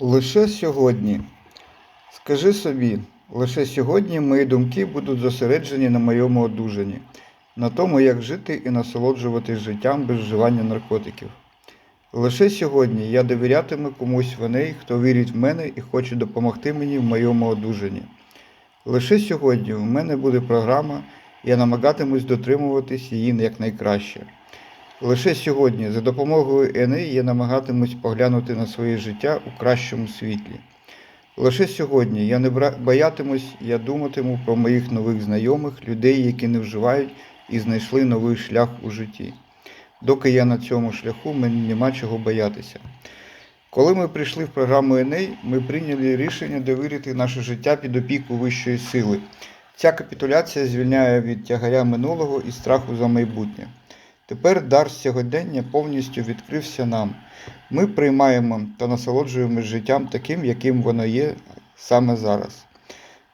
Лише сьогодні. Скажи собі, лише сьогодні мої думки будуть зосереджені на моєму одужанні, на тому, як жити і насолоджуватись життям без вживання наркотиків. Лише сьогодні я довірятиму комусь в неї, хто вірить в мене і хоче допомогти мені в моєму одужанні. Лише сьогодні в мене буде програма, я намагатимусь дотримуватись її якнайкраще. Лише сьогодні за допомогою Енеї я намагатимусь поглянути на своє життя у кращому світлі. Лише сьогодні я не боятимусь, я думатиму про моїх нових знайомих, людей, які не вживають і знайшли новий шлях у житті. Доки я на цьому шляху, мені нема чого боятися. Коли ми прийшли в програму Еней, ми прийняли рішення довірити наше життя під опіку вищої сили. Ця капітуляція звільняє від тягаря минулого і страху за майбутнє. Тепер дар сьогодення повністю відкрився нам. Ми приймаємо та насолоджуємось життям таким, яким воно є саме зараз.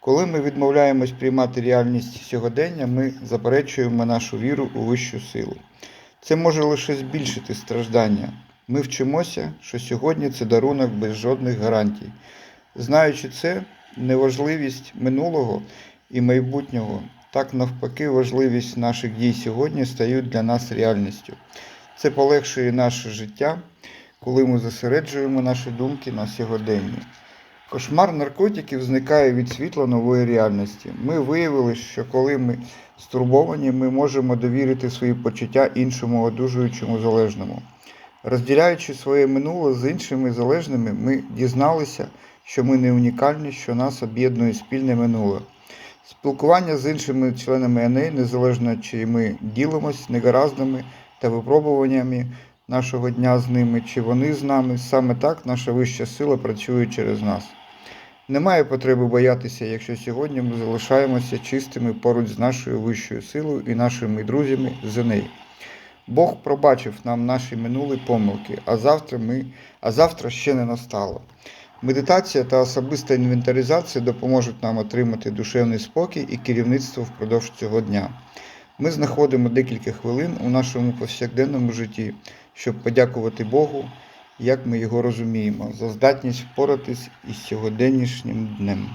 Коли ми відмовляємось приймати реальність сьогодення, ми заперечуємо нашу віру у вищу силу. Це може лише збільшити страждання. Ми вчимося, що сьогодні це дарунок без жодних гарантій. Знаючи це, неважливість минулого і майбутнього, так навпаки, важливість наших дій сьогодні стають для нас реальністю. Це полегшує наше життя, коли ми зосереджуємо наші думки на сьогоденні. Кошмар наркотиків зникає від світла нової реальності. Ми виявили, що коли ми стурбовані, ми можемо довірити свої почуття іншому одужуючому залежному. Розділяючи своє минуле з іншими залежними, ми дізналися, що ми не унікальні, що нас об'єднує спільне минуле. Спілкування з іншими членами ЕНЕ, незалежно чи ми ділимось негараздами та випробуваннями нашого дня з ними, чи вони з нами, саме так наша вища сила працює через нас. Немає потреби боятися, якщо сьогодні ми залишаємося чистими поруч з нашою вищою силою і нашими друзями з неї. Бог пробачив нам наші минулі помилки, а завтра, ми, а завтра ще не настало. Медитація та особиста інвентаризація допоможуть нам отримати душевний спокій і керівництво впродовж цього дня. Ми знаходимо декілька хвилин у нашому повсякденному житті, щоб подякувати Богу, як ми його розуміємо, за здатність впоратись із сьогоденнішнім днем.